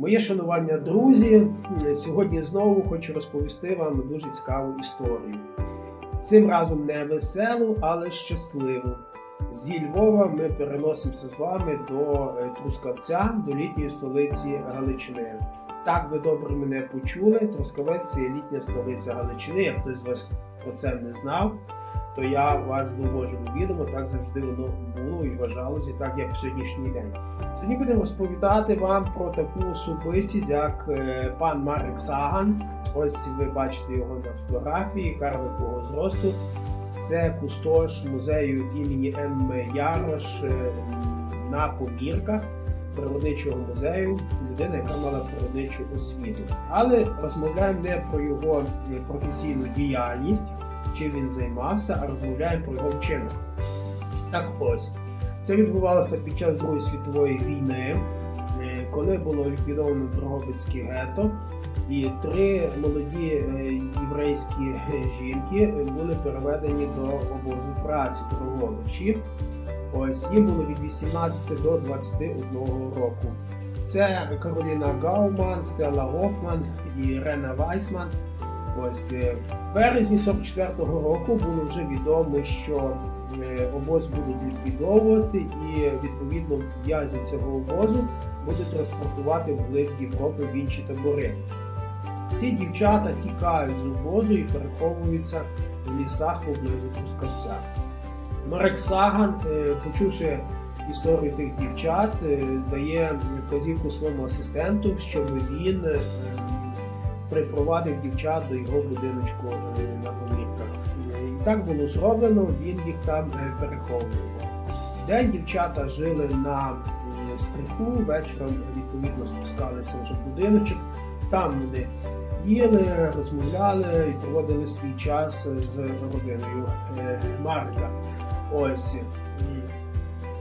Моє шанування, друзі. Сьогодні знову хочу розповісти вам дуже цікаву історію. Цим разом не веселу, але щасливу. Зі Львова ми переносимося з вами до е, Трускавця, до літньої столиці Галичини. Так ви добре мене почули. Трускавець це літня столиця Галичини. Як хтось з вас про це не знав, то я вас до відомо. Так завжди воно було і вважалося, так як в сьогоднішній день. Сьогодні будемо розповідати вам про таку особистість, як е, пан Марек Саган. Ось ви бачите його на фотографії, карликового зросту. Це кустош музею імені М. Ярош е, на помірках природничого музею, людина, яка мала природничу освіту. Але розмовляємо не про його е, професійну діяльність, чим він займався, а розмовляємо про його вчинок. Так ось. Це відбувалося під час Другої світової війни, е, коли було ліквідовано Дрогобицьке гетто, і три молоді е, єврейські е, жінки були переведені до обозу праці Дрогобичі. Ось їм було від 18 до 21 року. Це Кароліна Гауман, Стелла Гофман і Рена Вайсман. Ось е, в березні 44-го року було вже відомо, що е, обоз будуть ліквідовувати, і відповідно в'язні цього обозу будуть транспортувати вглиб Європи в інші табори. Ці дівчата тікають з обозу і переховуються в лісах поблизу Трускавця. Марек Саган, е, почувши історію тих дівчат, дає вказівку своєму асистенту, щоб він припровадив дівчат до його будиночку е, на помірках. Е, І так було зроблено, він їх там е, переховував. День дівчата жили на е, стриху, вечором відповідно спускалися вже в будиночок. Там вони їли, розмовляли і проводили свій час з родиною Марка. Ось.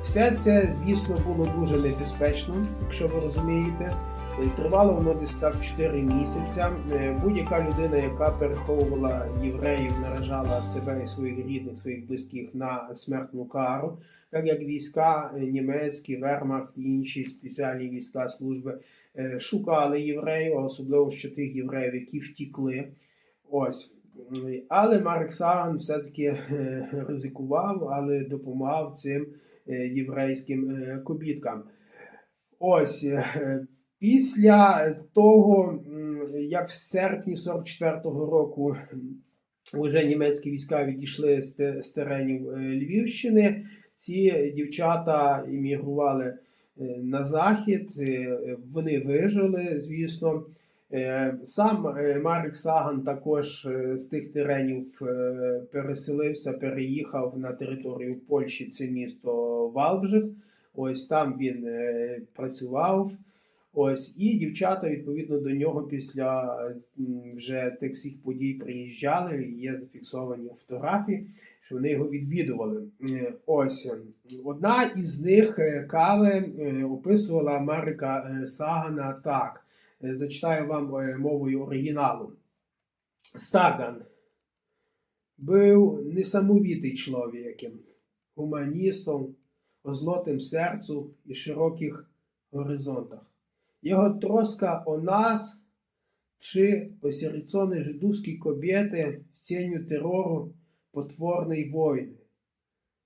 Все це, звісно, було дуже небезпечно, якщо ви розумієте. Тривало воно десь так 4 місяця. Е, Будь-яка людина, яка переховувала євреїв, наражала себе і своїх рідних, своїх близьких на смертну кару, так як війська е, німецькі, вермахт і інші спеціальні війська служби е, шукали євреїв, особливо ще тих євреїв, які втікли. Ось. Але Марк Саган все-таки ризикував, але допомагав цим єврейським кобіткам. Ось. Після того, як в серпні 44-го року вже німецькі війська відійшли з теренів е, Львівщини, ці дівчата іммігрували е, на захід, е, вони вижили, звісно. Сам Марк Саган також з тих теренів переселився, переїхав на територію Польщі, це місто Валбжик. Ось там він працював. Ось і дівчата відповідно до нього після вже тих всіх подій приїжджали. Є зафіксовані фотографії, що вони його відвідували. Е, Ось одна із них е, кави е, описувала Марика е, Сагана так. Зачитаю вам мовою оригіналу. Саган був несамовитий чоловіком, гуманістом, озлотим серцю і широких горизонтах. Його троска о нас чи посередзони жидовські кобєти в цінню терору потворної війни.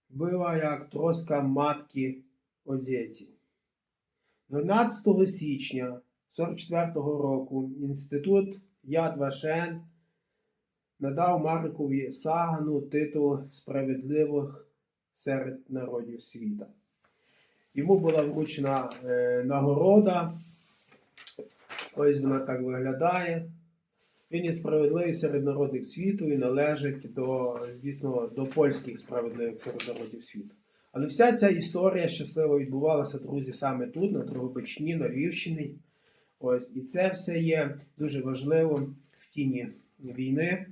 Була як троска матки о діті. 12 січня 44 року інститут Яд Вашен надав Маркові Сагану титул справедливих серед народів світа. Йому була вручена е, нагорода. Ось вона так виглядає. Він є справедливий серед народів світу і належить до, звісно, до польських справедливих серед народів світу. Але вся ця історія щасливо відбувалася, друзі, саме тут, на Дрогобичні, на Львівщині. Ось, і це все є дуже важливо в тіні війни.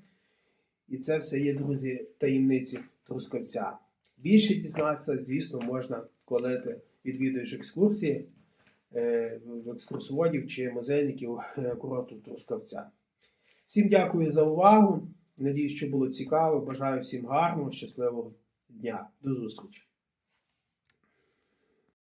І це все є, друзі, таємниці Трускавця. Більше дізнатися, звісно, можна, коли ти відвідуєш екскурсії екскурсоводів чи музейників е, курорту Трускавця. Всім дякую за увагу. Надіюсь, що було цікаво. Бажаю всім гарного, щасливого дня. До зустрічі!